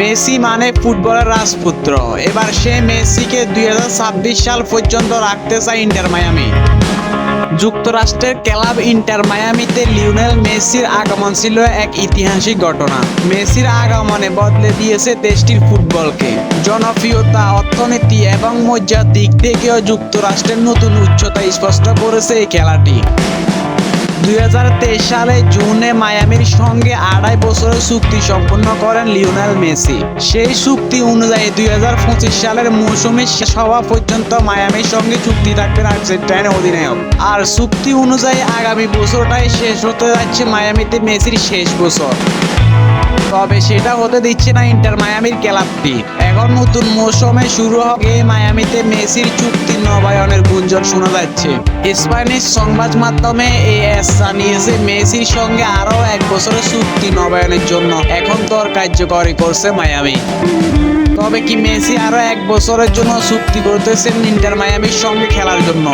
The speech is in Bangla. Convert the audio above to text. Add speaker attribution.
Speaker 1: মেসি মানে ফুটবলের রাজপুত্র। এবার সে মেসিকে দুই হাজার ছাব্বিশ সাল পর্যন্ত রাখতে চায় ইন্টার মায়ামি। যুক্তরাষ্ট্রের ক্লাব ইন্টার মায়ামিতে লিওনেল মেসির আগমন ছিল এক ঐতিহাসিক ঘটনা। মেসির আগমনে বদলে দিয়েছে দেশটির ফুটবলকে। জনপ্রিয়তা, অর্থনীতি এবং মর্যাদার দিক থেকেও যুক্তরাষ্ট্রের নতুন উচ্চতা স্পষ্ট করেছে এই খেলাটি। দুই হাজার তেইশ সালে জুনে মায়ামির সঙ্গে আড়াই বছরের চুক্তি সম্পন্ন করেন লিওনেল মেসি। সেই চুক্তি অনুযায়ী দুই সালের মৌসুমে শেষ হওয়া পর্যন্ত মায়ামির সঙ্গে চুক্তি আর্জেন্টাইনের অধিনায়ক। আর চুক্তি অনুযায়ী আগামী বছরটাই শেষ হতে যাচ্ছে মায়ামিতে মেসির শেষ বছর। তবে সেটা হতে দিচ্ছে না ইন্টার মায়ামির ক্লাবটি। এখন নতুন মৌসুমে শুরু হবে মায়ামিতে মেসির চুক্তি নবায়নের গুঞ্জন শোনা যাচ্ছে। স্প্যানিশ সংবাদ মাধ্যমে এএস জানিয়েছে মেসির সঙ্গে আরও এক বছরের চুক্তি নবায়নের জন্য। এখন দর কার্যকরী করছে মায়ামি। তবে কি মেসি আরও এক বছরের জন্য চুক্তি করতেছেন ইন্টার মায়ামির সঙ্গে খেলার জন্য?